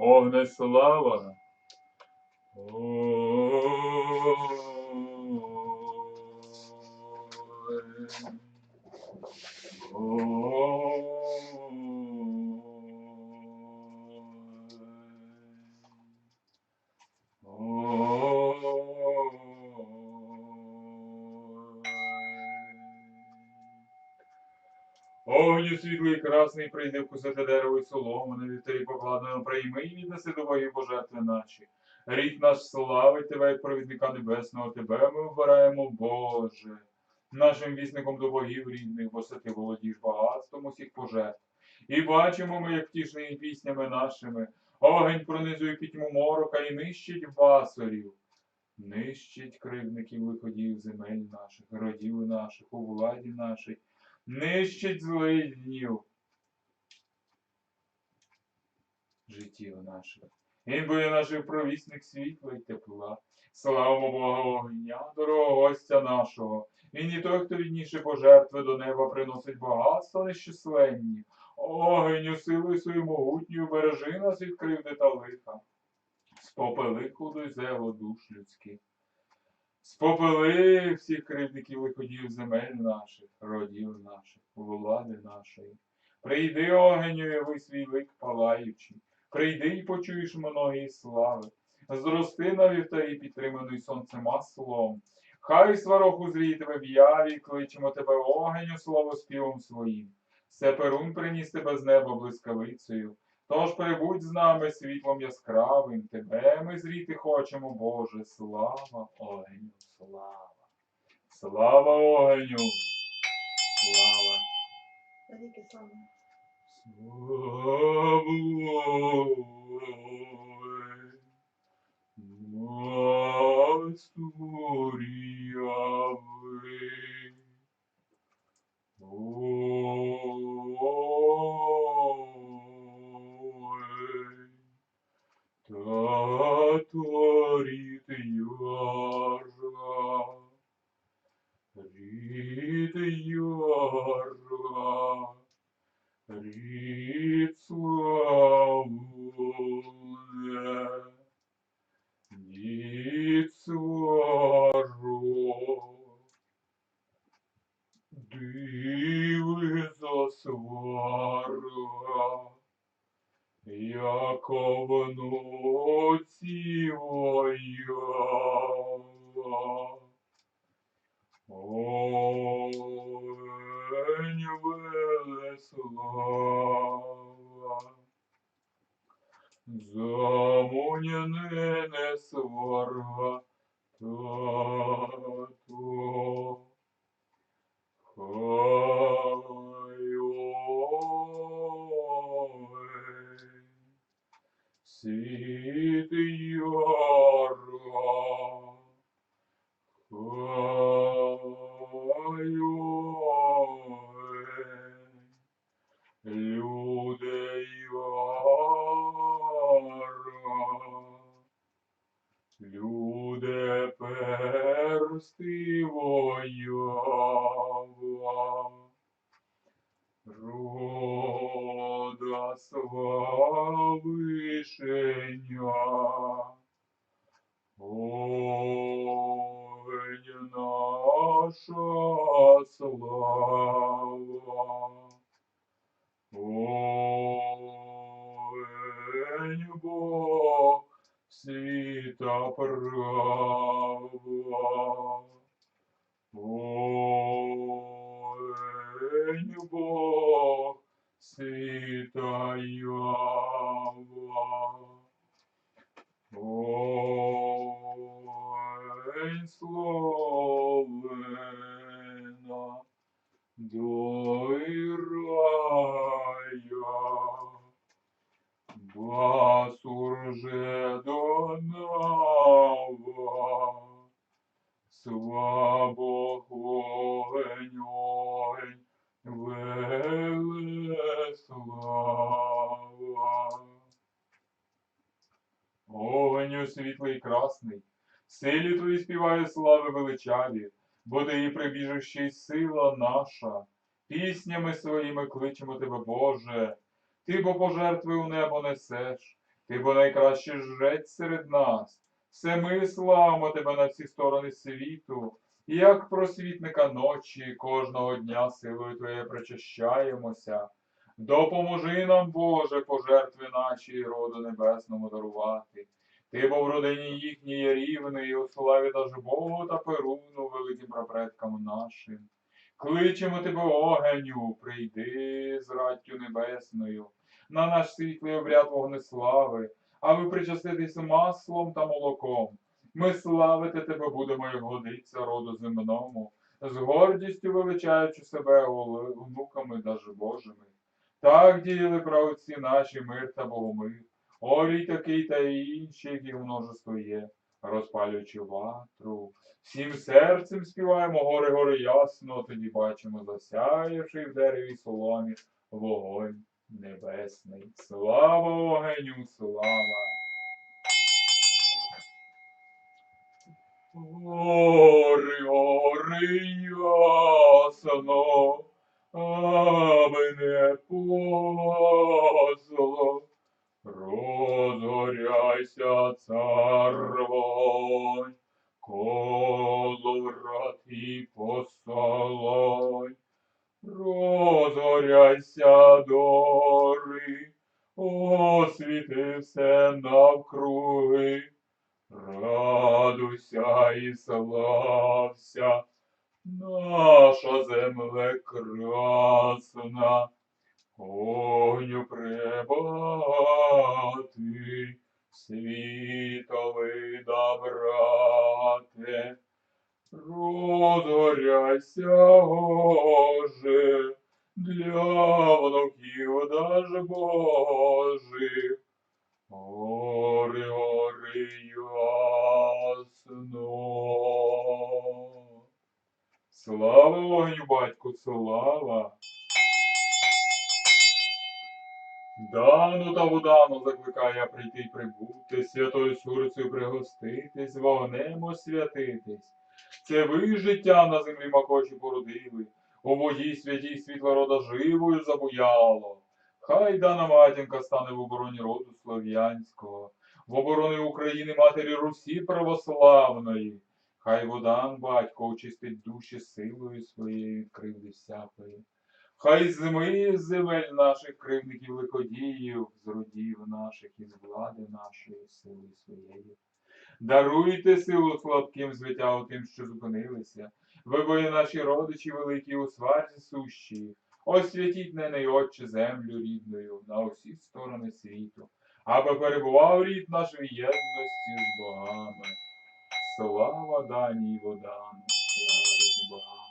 огне слава. Огню світлий і красний прийди вкусити дерево і солому, на вівтарі покладено прийми і віднеси до богів пожертви наші. Рід наш славить тебе, як провідника небесного, тебе ми вбираємо, Боже. Нашим вісником до богів рідних, бо ти володієш багатством усіх пожертв. І бачимо ми, як втішені піснями нашими, огонь пронизує пітьму морока і нищить басорів. Нищить кривдників виходів земель наших, родів наших, у владі нашій, нищить злиднів життів наших. Він буде наш провісник світла й тепла. Славимо Бога огня, дорогого гостя нашого. Він і той, хто відніше пожертви до неба приносить багатство нещисленні. Огеню силою свою могутню бережи нас від кривди та лиха. Спопели худой зело душ людських. Спопели всіх кривдників лиходіїв земель наших, родів наших, влади нашої. Прийди, огеню, яви свій лик палаючий. Прийди і почуєш многії слави. Зрости на вівтарі, підтриманий сонцем маслом. Хай сварох узріє тебе в яві, кличемо тебе огеню слово співом своїм. Все перун приніс тебе з неба блискавицею. Тож прибудь з нами світлом яскравим, тебе ми зріти хочемо, Боже, слава огеню, слава. Слава огеню. Слава. Masturi права. Світлий і красний, силі твої співає слави величаві, бо ти і прибіжище й сила наша. Піснями своїми кличемо тебе, Боже, ти бо пожертви у небо несеш, Ти бо найкращий жрець серед нас. Все ми славимо тебе на всі сторони світу, і як просвітника ночі кожного дня силою Твоєю причащаємося. Допоможи нам, Боже, пожертви наші роду небесному дарувати. Ти бо в родині їхній рівний, у славі даж Богу та Перуну, великим прапредкам нашим. Кличемо тебе, огеню, прийди з раттю небесною, на наш світлий обряд вогнеслави, а ви причаститесь маслом та молоком. Ми славити тебе будемо, як годиться роду земному, з гордістю величаючи себе онуками даже Божими. Так діяли правоці наші мир та богомир, Орій такий та інші, яких множество є, розпалюючи ватру. Всім серцем співаємо гори гори ясно, тоді бачимо засяявши в дереві соломі вогонь небесний. Слава огеню, слава! Гори, гори ясно, аби не позло. Розгоряйся, цар світовий добрате. Розгоряйся, Боже, для внуків даж Божих. Гори, гори, ясно. Слава вогню, батьку, слава. Дану та Будану закликаю я прийти й прибути, святою сурицею пригоститись, вогнем освятитись. Це ви життя на землі макоші породили, у воді святій світла рода живою забуяло. Хай дана матінка стане в обороні роду слов'янського, в обороні України матері Русі православної. Хай водан батько очистить душі силою своєю кривди всякої. Хай змиє земель наших кривдників лиходіїв, з родів наших і з влади нашої сили своєї. Даруйте силу слабким звитягу тим, що зупинилися. Ви бої наші родичі великі у сварці сущі. Освятіть неї, Отче, землю рідною на усі сторони світу, аби перебував рід наш в єдності з богами. Слава даній водану, слава рідним богам.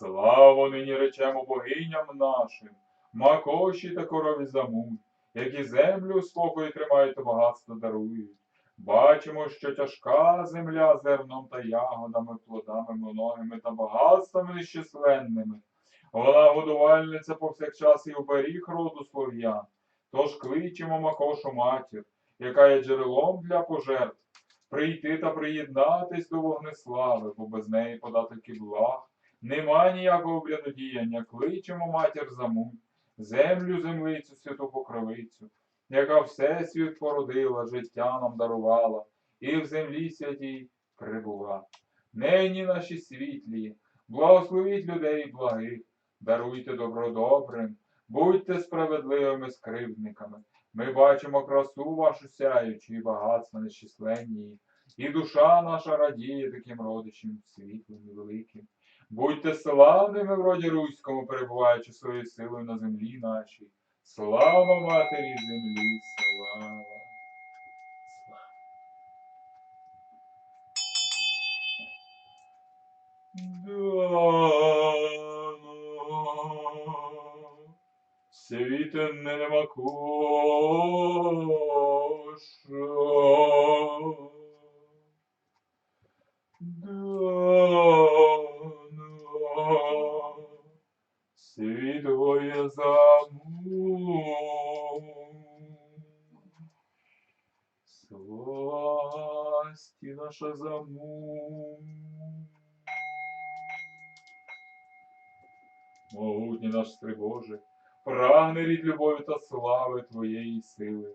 Славу нині речемо богиням нашим, макоші та корові замуть, які землю у спокої тримають та багатство дарують. Бачимо, що тяжка земля зерном та ягодами, плодами многими та багатствами нещисленними. Вона годувальниця повсякчас і оберіг роду слов'ян. Тож кличемо Макошу матір, яка є джерелом для пожертв, прийти та приєднатись до вогнеслави, бо без неї податки благ. Нема ніякого обряду діяння, кличемо матір замуть, землю землицю, святу покровицю, яка всесвіт породила, життя нам дарувала, і в землі святій прибула. Нині наші світлі, благословіть людей благих, даруйте добро добрим, будьте справедливими скривдниками. Ми бачимо красу вашу сяючу і багатство нещисленні, і душа наша радіє таким родичам світлим і великим. Будьте славними в роді руському, перебуваючи своєю силою на землі нашій. Слава матері землі, слава. Світенне нема коша. Сласті наша заму. Могутній наш Стрибоже, прагне рід любові та слави Твоєї сили.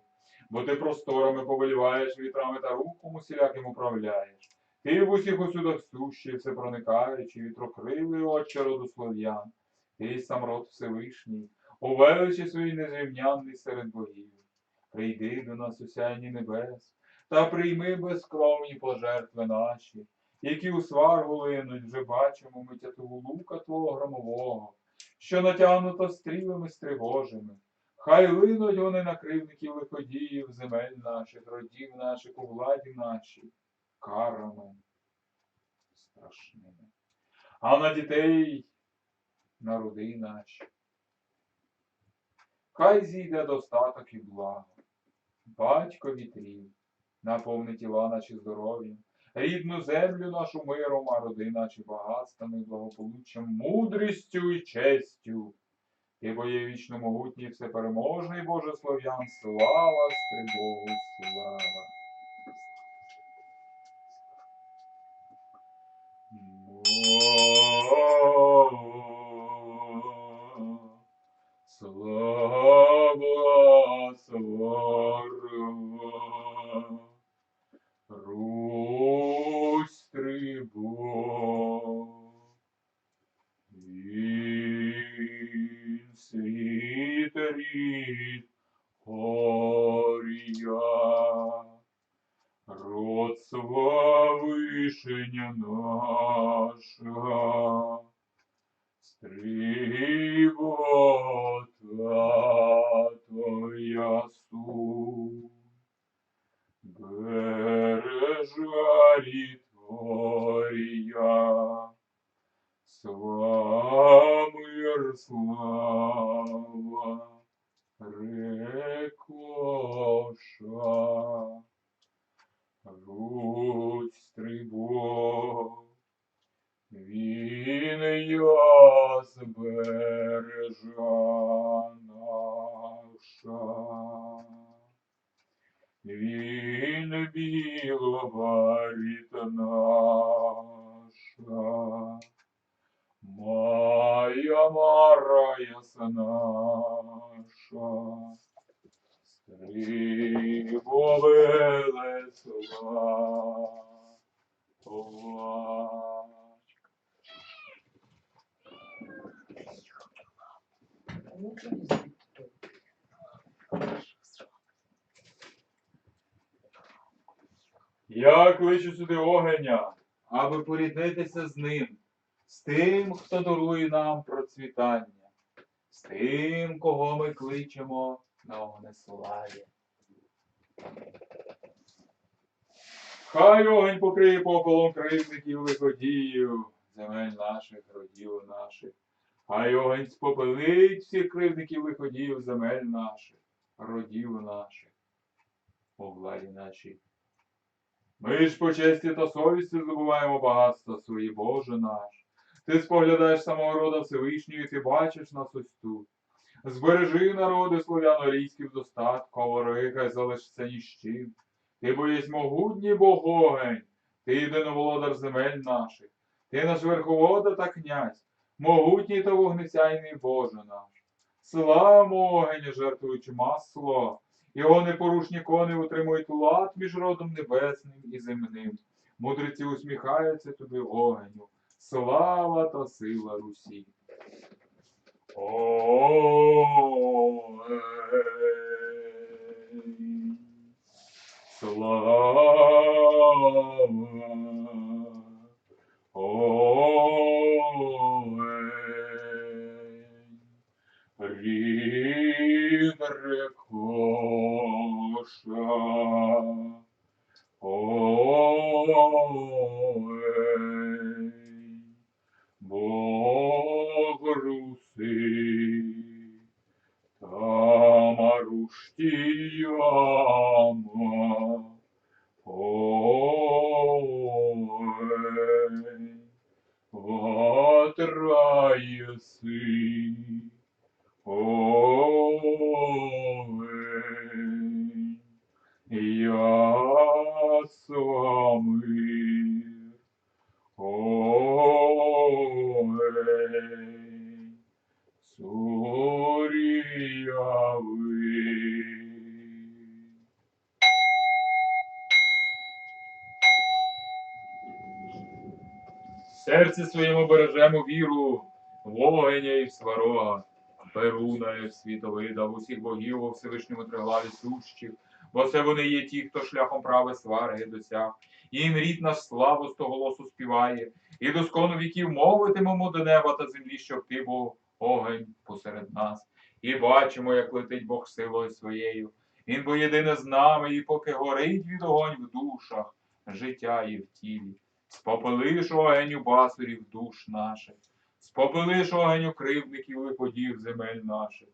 бо ти просторами повеліваєш вітрами та рухом усіляким управляєш. Ти в усіх усюдах сущий, все проникаючий, вітрокривий отче роду слов'ян. Ти сам род Всевишній, у величі своїй незрівнянний серед богів. Прийди до нас у небес, та прийми безкровні пожертви наші, які у сваргу линуть, вже бачимо ми тятиву лука твого громового, що натягнуто стрілами стривожими. Хай линуть вони на кривників лиходіїв, земель наших, родів наших, у владі нашій, карами страшними. А на дітей, на роди наші. Хай зійде достаток і благо. Батько вітрів, наповни тіла наші здоров'ям, рідну землю нашу миром, а роди наші багатствами, благополуччям, мудрістю і честю. Ти бо є вічно могутній, всепереможний Боже слов'ян, слава Стрибогу, слава. Славишення наша, стрибота твоя суть, бережа ріторія, Слава, слава, рекоша, Русь стрибо, він яс бережа наша. Він біловаріт наша. Моя мара яснаша, Стрибо велесла, плач. Я кличу сюди огеня, аби поріднитися з ним, з тим, хто дарує нам процвітання, з тим, кого ми кличемо на огнеславі. Хай огонь покриє попелом кривдників лиходіїв, земель наших, родів наших. Хай огонь спопелить всіх кривдників лиходіїв, земель наших, родів наших, у владі нашій. Ми ж по честі та совісті здобуваємо багатство свої, Боже наш. Ти споглядаєш самого рода Всевишнього, і ти бачиш нас ось тут. Збережи народи слов'яно-рійські в достатку, хай залишиться ні. Ти бо могутній Бог огень, ти єдиноволодар земель наших, ти наш верховода та князь, могутній та вогнесяйний Боже наш. Слава огеню, жертвуючи масло, його непорушні кони утримують лад між родом небесним і земним. Мудреці усміхаються тобі огеню. Слава та сила Русі. Слава. Огень. Рід Ой, бережемо віру, вогеня і сварога, Перуна і світовида, в усіх богів у Всевишньому триглаві сущих, бо це вони є ті, хто шляхом прави свари досяг. Їм рід наш славу стоголосу співає, і до скону віків мовитимемо до неба та землі, щоб ти був огонь посеред нас. І бачимо, як летить Бог силою своєю. Він бо єдине з нами, і поки горить від огонь в душах, життя є в тілі. Спопелиш огонь у басурів душ наших, спопелиш огонь у кривдників лиходів земель наших,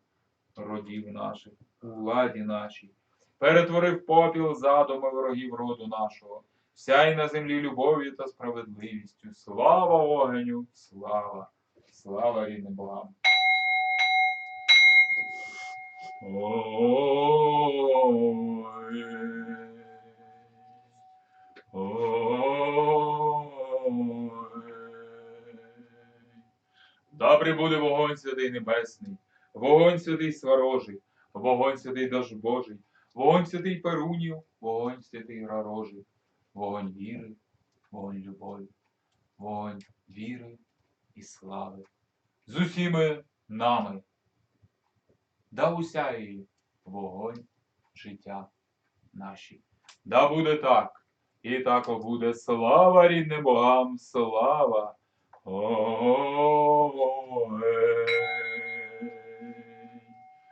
родів наших, у владі нашій. Перетворив попіл задуми ворогів роду нашого, сяй на землі любов'ю та справедливістю. Слава огню, слава, слава рідним богам. Ой. Добрий буде вогонь святий небесний, вогонь святий сварожий, вогонь святий даж Божий, вогонь святий Перунів, вогонь святий Рарожий, вогонь віри, вогонь любові, вогонь віри і слави. З усіми нами. Да усяє вогонь життя наші. Да буде так, і так буде слава рідним богам, слава. Ой.